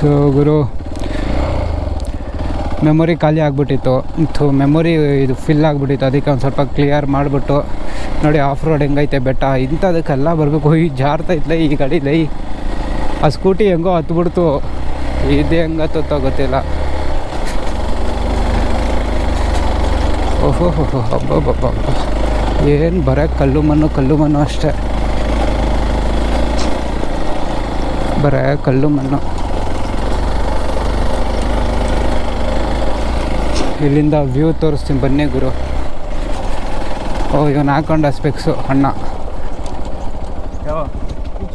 So ಗುರು memory ಖಾಲಿ ಆಗಿಬಿಟ್ಟಿತ್ತು. ಥು ಮೆಮೊರಿ ಇದು ಫಿಲ್ ಆಗಿಬಿಟ್ಟಿತ್ತು. ಅದಕ್ಕೆ ಒಂದು ಸ್ವಲ್ಪ ಕ್ಲಿಯರ್ ಮಾಡಿಬಿಟ್ಟು, ನೋಡಿ ಆಫ್ ರೋಡ್ ಹೆಂಗೈತೆ ಬೆಟ್ಟ. ಇಂಥದಕ್ಕೆಲ್ಲ ಬರಬೇಕು. ಈ ಜಾರ್ತೈತ್ಲೆ ಈ ಗಾಡಿಲೈ. ಆ ಸ್ಕೂಟಿ ಹೆಂಗೋ ಹತ್ಬಿಡ್ತು. ಇದು ಹೆಂಗೆ ಹತ್ತುತ್ತೋ ಗೊತ್ತಿಲ್ಲ. ಓಹೋ ಹೋ ಹಬ್ಬ ಏನು ಬರೋ ಕಲ್ಲು ಮಣ್ಣು ಕಲ್ಲು ಮಣ್ಣು ಅಷ್ಟೇ. ಬರೇ ಕಲ್ಲು ಮಣ್ಣು. ಇಲ್ಲಿಂದ ವ್ಯೂ ತೋರಿಸ್ತೀನಿ. ಬನ್ನಿ ಗುರು. ಓ ಇವನ್ ಹಾಕೊಂಡ ಸ್ಪೆಕ್ಸು ಅಣ್ಣ. कुछ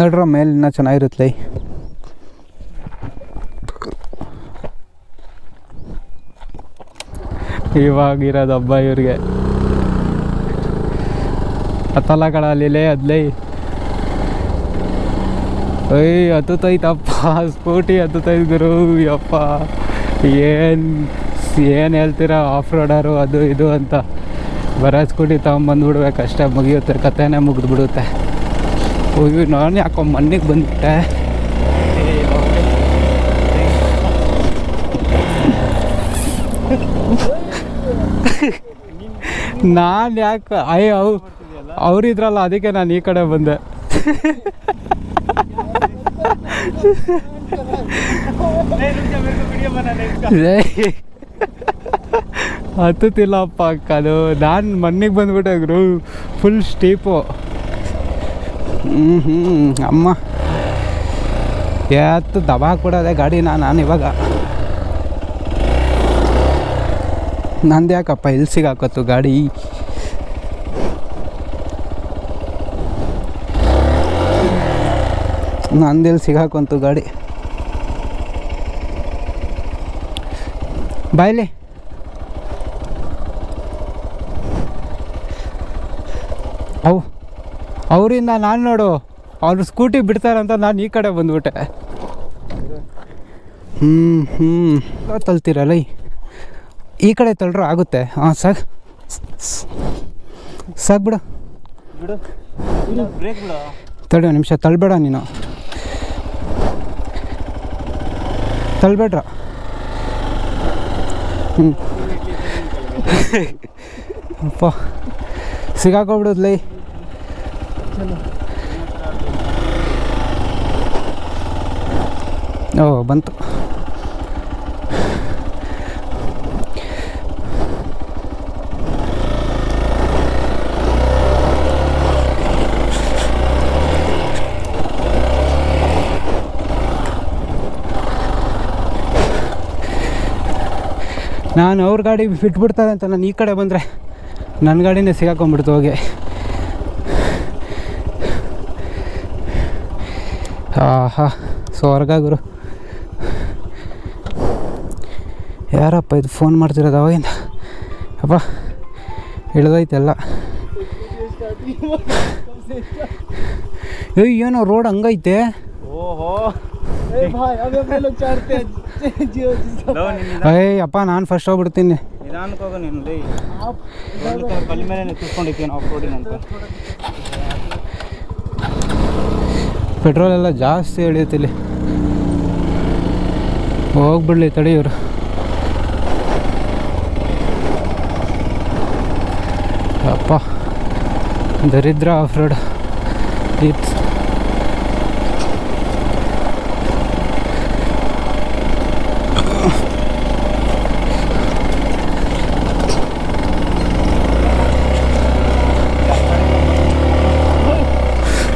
ನಡ್ರ ಮೇಲೆ ಇನ್ನೂ ಚೆನ್ನಾಗಿರುತ್ತೆ ಇವಾಗಿರೋದು ಹಬ್ಬ ಇವ್ರಿಗೆ. ಅತಲಗಳಲ್ಲಿ ಅದ್ಲೈ ಅಯ್ಯ ಹತ್ತೈತಪ್ಪ ಸ್ಕೂಟಿ ಹತ್ತೈದು ಗುರು, ಯಪ್ಪ. ಏನು ಏನು ಹೇಳ್ತೀರಾ ಆಫ್ ರೋಡರು ಅದು, ಇದು ಅಂತ. ಬರೋ ಸ್ಕೂಟಿ ತೊಗೊಂಬಂದ್ಬಿಡ್ಬೇಕು, ಅಷ್ಟೇ ಮುಗಿಯುತ್ತೆ ಕತೆನೇ ಮುಗಿದು ಬಿಡುತ್ತೆ ಅಯ್ಯೋ ನಾನು ಯಾಕೋ ಮಣ್ಣಿಗೆ ಬಂದ್ಬಿಟ್ಟೆ ನಾನು ಯಾಕೆ ಅಯ್ಯ ಅವ್ ಅವ್ರಿದ್ರಲ್ಲ ಅದಕ್ಕೆ ನಾನು ಈ ಕಡೆ ಬಂದೆ ಹತ್ತುತ್ತಿಲ್ಲಪ್ಪ ಅಕ್ಕ ಅದು ನಾನು ಮಣ್ಣಿಗೆ ಬಂದ್ಬಿಟ್ಟೆ ಗುರು ಫುಲ್ ಸ್ಟೀಪು ಹ್ಞೂ ಅಮ್ಮ. ಎತ್ತು ದಬಾ ಹಾಕ್ಬಿಡೋದೆ ಗಾಡಿನ ನಾನು ಇವಾಗ. ನಂದು ಯಾಕಪ್ಪ ಇಲ್ಲಿ ಸಿಗಾಕತ್ತು ಗಾಡಿ? ನಂದಿಲ್ಲಿ ಸಿಗಾಕಂತು ಗಾಡಿ. ಬಾಯ್ಲಿ ಅವು ಅವರಿಂದ ನಾನು ನೋಡು ಅವ್ರು ಸ್ಕೂಟಿ ಬಿಡ್ತಾರಂತ ನಾನು ಈ ಕಡೆ ಬಂದ್ಬಿಟ್ಟೆ. ಹ್ಞೂ ಹ್ಞೂ ತಲ್ತಿರಲ್ಲ ಈ- ಈ ಕಡೆ ತಳ್ರು ಆಗುತ್ತೆ. ಹಾಂ ಸಾಕು. ಸಾಕು ಬಿಡು. ಬಿಡು. ಬ್ರೇಕ್ ಬಿಡು. ತಡಿ ಒಂದು ನಿಮಿಷ ತಳ್ಬೇಡ ನೀನು. ತಳ್ಬೇಡ್ರ. ಹ್ಞೂ ಅಪ್ಪ ಸಿಗಾಕೊಬಿಡುದ್ಲೈ ಓ, ಬಂತು. ನಾನು ಅವ್ರ ಗಾಡಿ ಬಿಟ್ಬಿಡ್ತಾರೆ ಅಂತ ನಾನು ಈ ಕಡೆ ಬಂದರೆ ನನ್ನ ಗಾಡಿನೇ ಸಿಗಾಕೊಂಡ್ಬಿಡ್ತು ಹೋಗಿ. ಆಹಾ ಸ್ವರ್ಗ ಗುರು. ಯಾರಪ್ಪ ಇದು ಫೋನ್ ಮಾಡ್ತಿರೋದು ಅವಾಗಿಂದ? ಅಪ್ಪ ಇಳಿದೋಯ್ತೆಲ್ಲ ಏಯ್ ಏನೋ ರೋಡ್ ಹಂಗೈತೆ? ಓಹೋ. ಏಯ್ ಅಪ್ಪ ನಾನು ಫಸ್ಟ್ ಹೋಗ್ಬಿಡ್ತೀನಿ. ನಿಧಾನಕ್ಕೆ ಹೋಗೋ ನೀನು ಮೇಲೆ ಕೂತ್ಕೊಂಡಿದ್ದೀನಿ ಆಫ್ ರೋಡಿನಂತ ಪೆಟ್ರೋಲ್ ಎಲ್ಲ ಜಾಸ್ತಿ ಎಳೆಯುತ್ತೆ ಇಲ್ಲಿ ಹೋಗ್ಬಿಡ್ಲಿ ತಡಿ ಇವರು. ಅಪ್ಪ ದರಿದ್ರ ಆಫ್ ರೋಡ್. ಇಟ್ಸ್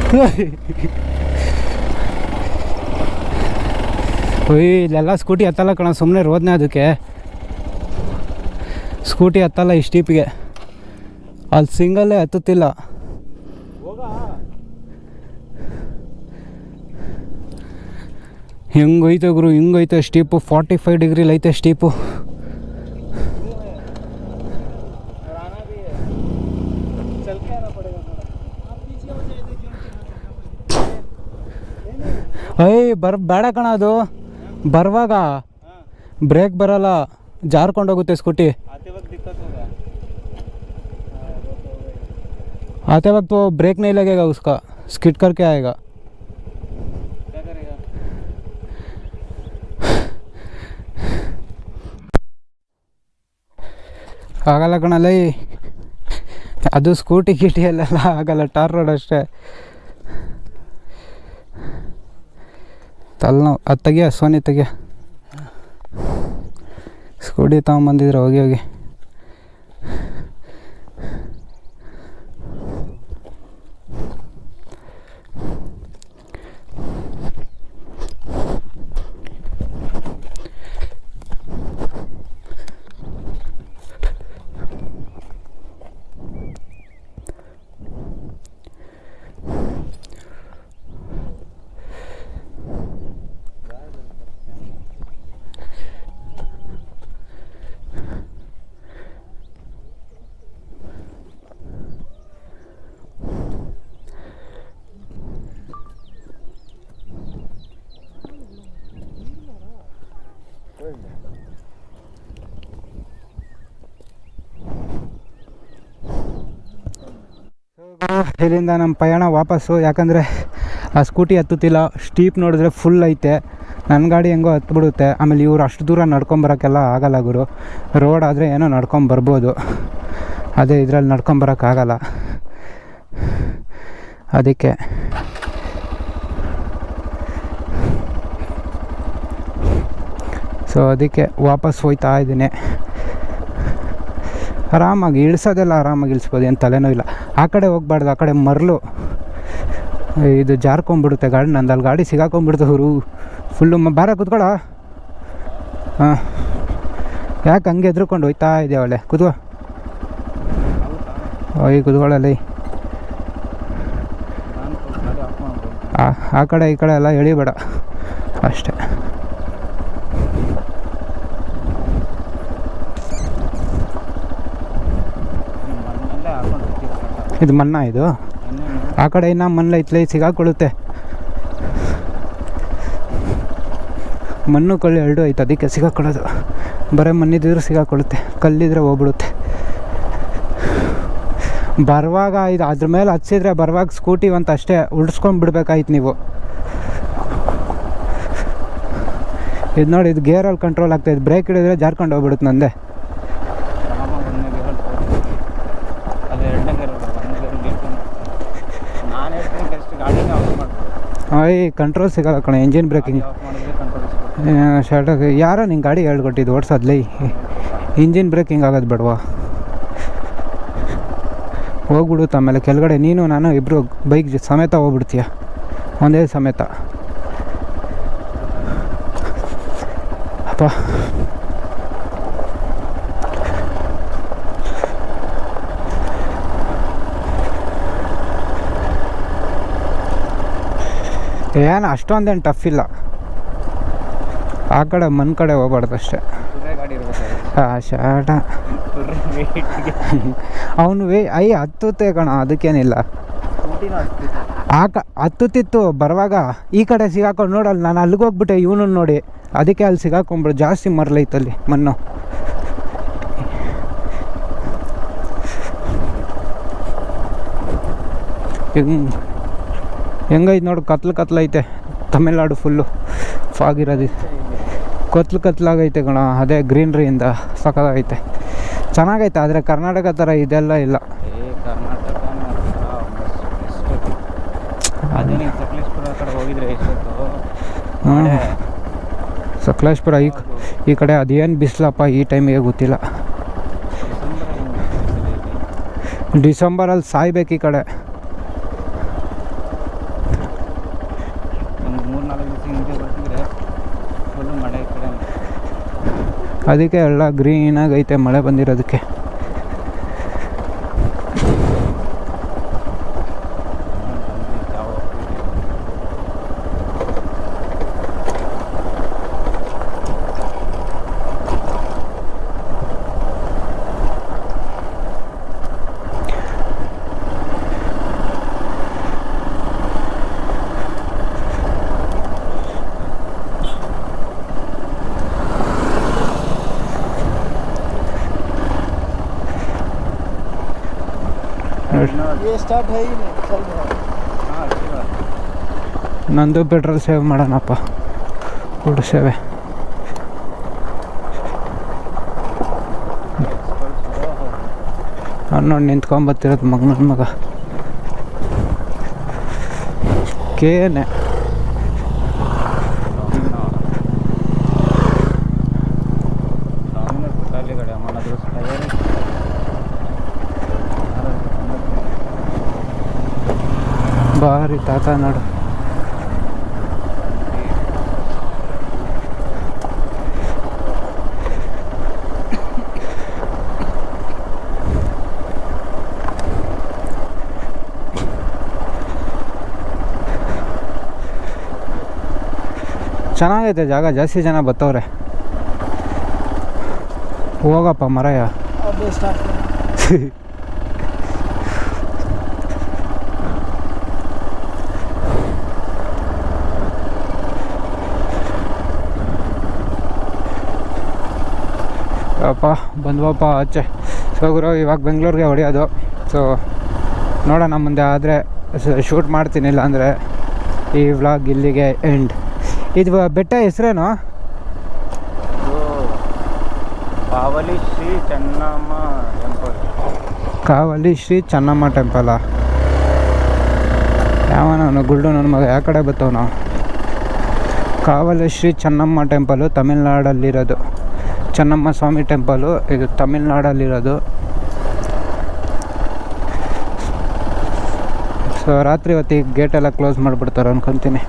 ಓಯ್ ಇಲ್ಲೆಲ್ಲ ಸ್ಕೂಟಿ ಹತ್ತಲ್ಲ ಕಣ ಸುಮ್ಮನೆ ರೋದ್ನೆ ಅದಕ್ಕೆ. ಸ್ಕೂಟಿ ಹತ್ತಲ್ಲ ಈ ಸ್ಟೀಪಿಗೆ. ಅಲ್ಲಿ ಸಿಂಗಲ್ಲೇ ಹತ್ತುತ್ತಿಲ್ಲ. ಹೋಯ್ತ ಗುರು ಹಿಂಗೈತೆ ಸ್ಟೀಪು. ಫಾರ್ಟಿ ಫೈವ್ ಡಿಗ್ರಿಲಿ ಐತೆ ಸ್ಟೀಪು. ಅಯ್ಯ ಬರ್, ಬೇಡ ಕಣ ಅದು. ಬರುವಾಗ हाँ ಬ್ರೇಕ್ ಬರಲ್ಲ ಜಾರ್ಕೊಂಡೋಗುತ್ತೆ ಸ್ಕೂಟಿ आते वक्त दिक्कत होगा हाँ, वो तो होगा ही। आते वक्त वो ब्रेक नहीं लगेगा उसका स्किट करके आएगा क्या करेगा ಆಗಲ್ಲ ಕಣಲ್ಲ ಈ ಅದು ಸ್ಕೂಟಿ ಗಿಟಿ ಅಲ್ಲೆಲ್ಲ ಆಗಲ್ಲ ಟಾರ್ ರೋಡ್ ಅಷ್ಟೇ ತಲೆನೋವು ಅದು ತೆಗಿಯ ಸೋನಿ ತೆಗಿಯ ಸ್ಕೂಟಿ ತಗೊಂಬಂದಿದ್ರೆ ಹೋಗಿ ಹೋಗಿ. ಇಲ್ಲಿಂದ ನಮ್ಮ ಪಯಣ ವಾಪಸ್ಸು. ಯಾಕಂದರೆ ಆ ಸ್ಕೂಟಿ ಹತ್ತುತ್ತಿಲ್ಲ, ಸ್ಟೀಪ್ ನೋಡಿದ್ರೆ ಫುಲ್ ಐತೆ. ನನ್ನ ಗಾಡಿ ಹೆಂಗೋ ಹತ್ಬಿಡುತ್ತೆ. ಆಮೇಲೆ ಇವ್ರು ಅಷ್ಟು ದೂರ ನಡ್ಕೊಂಬರೋಕ್ಕೆಲ್ಲ ಆಗಲ್ಲ ಗುರು. ರೋಡ್ ಆದರೆ ಏನೋ ನಡ್ಕೊಂಬರ್ಬೋದು ಅದೇ ಇದರಲ್ಲಿ ನಡ್ಕೊಂಬರೋಕ್ಕಾಗಲ್ಲ ಅದಕ್ಕೆ. ಸೊ ಅದಕ್ಕೆ ವಾಪಸ್ ಹೋಯ್ತಾ ಇದ್ದೀನಿ. ಆರಾಮಾಗಿ ಇಳಿಸೋದೆಲ್ಲ ಆರಾಮಾಗಿ ಇಳಿಸ್ಬೋದು, ಏನು ತಲೆನೋ ಇಲ್ಲ. ಆ ಕಡೆ ಹೋಗ್ಬಾರ್ದು, ಆ ಕಡೆ ಮರಳು ಇದು ಜಾರ್ಕೊಂಬಿಡುತ್ತೆ ಗಾಡಿ ನಂದು ಅಲ್ಲಿ ಗಾಡಿ ಸಿಗಾಕೊಂಬಿಡ್ತು ಅವರು ಫುಲ್ಲು ಬಾರ ಕುತ್ಕೊಳ. ಹಾಂ. ಯಾಕೆ ಹಂಗೆ ಎದ್ರುಕೊಂಡು ಹೋಯ್ತಾ ಇದೆ ಒಳ್ಳೆ? ಕುತ್ಕೋ. ಓಯ್ ಕುತ್ಕೊಳ್ಳಲ್ಲಿ ಆ ಆ ಕಡೆ ಈ ಕಡೆ ಎಲ್ಲ ಎಳಿಬೇಡ. ಅಷ್ಟೇ ಅಲ್ಲೇ ಹಾಕೊಂಡು ಹೋಗ್ತೀವಿ ಕಟ್ಟ ಇದು ಮಣ್ಣ ಇದು? ಆ ಕಡೆ ಇನ್ನ ಮಣ್ಣು ಐತ್ಲೆ ಸಿಗಾಕೊಳ್ಳುತ್ತೆ. ಮಣ್ಣು ಕಳ್ಳಿ ಎರಡು ಐತೆ, ಅದಕ್ಕೆ ಸಿಗಾಕೊಳ್ಳೋದು. ಬರೀ ಮಣ್ಣಿದ್ರೆ ಸಿಗಾಕೊಳ್ಳುತ್ತೆ, ಕಲ್ಲಿದ್ರೆ ಹೋಗ್ಬಿಡುತ್ತೆ. ಬರುವಾಗ ಇದು ಅದ್ರ ಮೇಲೆ ಹಚ್ಚಿದ್ರೆ ಬರುವಾಗ ಸ್ಕೂಟಿ ಅಂತ ಅಷ್ಟೇ ಉಳಿಸ್ಕೊಂಡು ಬಿಡ್ಬೇಕಾಯ್ತು ನೀವು. ಇದು ನೋಡಿ, ಇದು ಗೇರಲ್ಲಿ ಕಂಟ್ರೋಲ್ ಆಗ್ತಾಯಿದೆ ಬ್ರೇಕ್ ಹಿಡಿದ್ರೆ ಜಾರ್ಕೊಂಡು ಹೋಗ್ಬಿಡುತ್ತೆ ನಂದೆ ಆರಾಮಾಗಿ ಒಂದನೇ ಗೇರ್ ಅದು ಎರಡನೇ ಗೇರ್ ಒಂದನೇ ಗೇರ್ ಗೇರ್ಕೊಂಡು ನಾನು ಹೇಳ್ತೀನಿ ಬೆಸ್ಟ್ ಗಾಡಿನೇ ಆಫ್ ಈ ಕಂಟ್ರೋಲ್ ಸಿಗಲ್ಲ ಕಣ ಇಂಜಿನ್ ಬ್ರೇಕಿಂಗ್ ಶರ್ಟ್ ಯಾರೋ ನಿಂಗೆ ಗಾಡಿ ಹೇಳ್ಕೊಟ್ಟಿದ್ದು ಓಡಿಸೋದ್ಲಿ ಇಂಜಿನ್ ಬ್ರೇಕಿಂಗ್ ಆಗೋದು ಬೇಡವಾ? ಹೋಗ್ಬಿಡು ಆಮೇಲೆ ಕೆಳಗಡೆ ನೀನು, ನಾನು ಇಬ್ಬರು ಬೈಕ್ ಸಮೇತ ಹೋಗ್ಬಿಡ್ತೀಯ? ಒಂದೇ ಸಮೇತ. ಅಪ್ಪ. ಏನು, ಅಷ್ಟೊಂದೇನು ಟಫ್ ಇಲ್ಲ. ಆ ಕಡೆ ಮನ್ ಕಡೆ ಹೋಗ್ಬಾರ್ದು ಅಷ್ಟೇ. ಶಾಟ ಅವನು ವೇ, ಐ, ಹತ್ತುತ್ತೆ ಕಣ, ಅದಕ್ಕೇನಿಲ್ಲ. ಆ ಕ, ಹತ್ತುತ್ತಿತ್ತು, ಬರುವಾಗ ಈ ಕಡೆ ಸಿಗಾಕೊಂಡು ನೋಡಲ್ಲ, ನಾನು ಅಲ್ಲಿಗೆ ಹೋಗ್ಬಿಟ್ಟೆ ಇವನು ನೋಡಿ. ಅದಕ್ಕೆ ಅಲ್ಲಿ ಸಿಗಾಕೊಂಬಿಡು ಜಾಸ್ತಿ ಮರಲೈತಲ್ಲಿ ಮಣ್ಣು. ಹೆಂಗ್ ಹೆಂಗೈತೆ ನೋಡು ಕತ್ಲು ಕತ್ಲೈತೆ. ತಮಿಳ್ನಾಡು ಫುಲ್ಲು ಫಾಗಿರೋದು. ಕತ್ಲು ಕತ್ಲಾಗೈತೆ ಕಣ ಅದೇ ಗ್ರೀನ್ರಿಯಿಂದ ಸಖತ್ತಾಗೈತೆ ಚೆನ್ನಾಗೈತೆ ಆದರೆ ಕರ್ನಾಟಕ ಥರ ಇದೆಲ್ಲ ಇಲ್ಲ. ಸಕಲೇಶ್ಪುರ ಈ ಈ ಕಡೆ ಅದೇನು ಬಿಸಿಲಪ್ಪ ಈ ಟೈಮಿಗೆ ಗೊತ್ತಿಲ್ಲ. ಡಿಸೆಂಬರ್ ಡಿಸೆಂಬರಲ್ಲಿ ಸಾಯ್ಬೇಕು ಈ ಕಡೆ ಒಂದು ಮೂರು ನಾಲ್ಕು ದಿವಸ ಹಿಂದೆ ಬರ್ತಿದ್ರೆ ಫುಲ್ಲು ಮಳೆ ಈ ಕಡೆ ಅದಕ್ಕೆ ಎಲ್ಲ ಗ್ರೀನಾಗೈತೆ ಮಳೆ ಬಂದಿರೋದಕ್ಕೆ ಯಾವ ನಂದು ಪೆಟ್ರೋಲ್ ಸೇವ್ ಮಾಡೋಣಪ್ಪ. ಫುಡ್ ಸೇವೆ. ನೋಡಿ ನಿಂತ್ಕೊಂಬತ್ತಿರೋದು ಮಗ ನನ್ನ ಮಗ. ಕೇನೆ ಭಾರಿ ತಾತ ನೋಡು. ಚೆನ್ನಾಗೈತೆ ಜಾಗ ಜಾಸ್ತಿ ಜನ ಬತ್ತವ್ರೆ. ಹೋಗಪ್ಪ ಮರಯ್ಯ. ಅಪ್ಪ ಬಂದ್ವಪ್ಪ ಆಚೆ. ಸೊ ಗುರು ಇವಾಗ ಬೆಂಗಳೂರಿಗೆ ಹೊಡೆಯೋದು. ಸೊ ನೋಡೋಣ ಮುಂದೆ ಆದರೆ ಶೂಟ್ ಮಾಡ್ತೀನಿ ಇಲ್ಲ ಅಂದರೆ ಈ ವ್ಲಾಗ್ ಇಲ್ಲಿಗೆ ಎಂಡ್ ಇದು ಬೆಟ್ಟ ಹೆಸ್ರೇನು? ಕಾವಲಿ ಶ್ರೀ ಚೆನ್ನಮ್ಮ ಟೆಂಪಲ್ ಕಾವಲಿ ಶ್ರೀ ಚೆನ್ನಮ್ಮ ಟೆಂಪಲ ಯಾವನವನು ಗುಲ್ಡು ನನ್ನ ಮಗ ಯಾವ ಕಡೆ ಬತ್ತವನು? ಕಾವಲಿ ಶ್ರೀ ಚೆನ್ನಮ್ಮ ಟೆಂಪಲು ತಮಿಳ್ನಾಡಲ್ಲಿರೋದು. ಚೆನ್ನಮ್ಮ ಸ್ವಾಮಿ ಟೆಂಪಲು ಇದು ತಮಿಳ್ನಾಡಲ್ಲಿರೋದು. ಸೊ ರಾತ್ರಿ ಹೊತ್ತಿಗೆ ಗೇಟೆಲ್ಲ ಕ್ಲೋಸ್ ಮಾಡಿಬಿಡ್ತಾರೆ ಅನ್ಕೊತೀನಿ.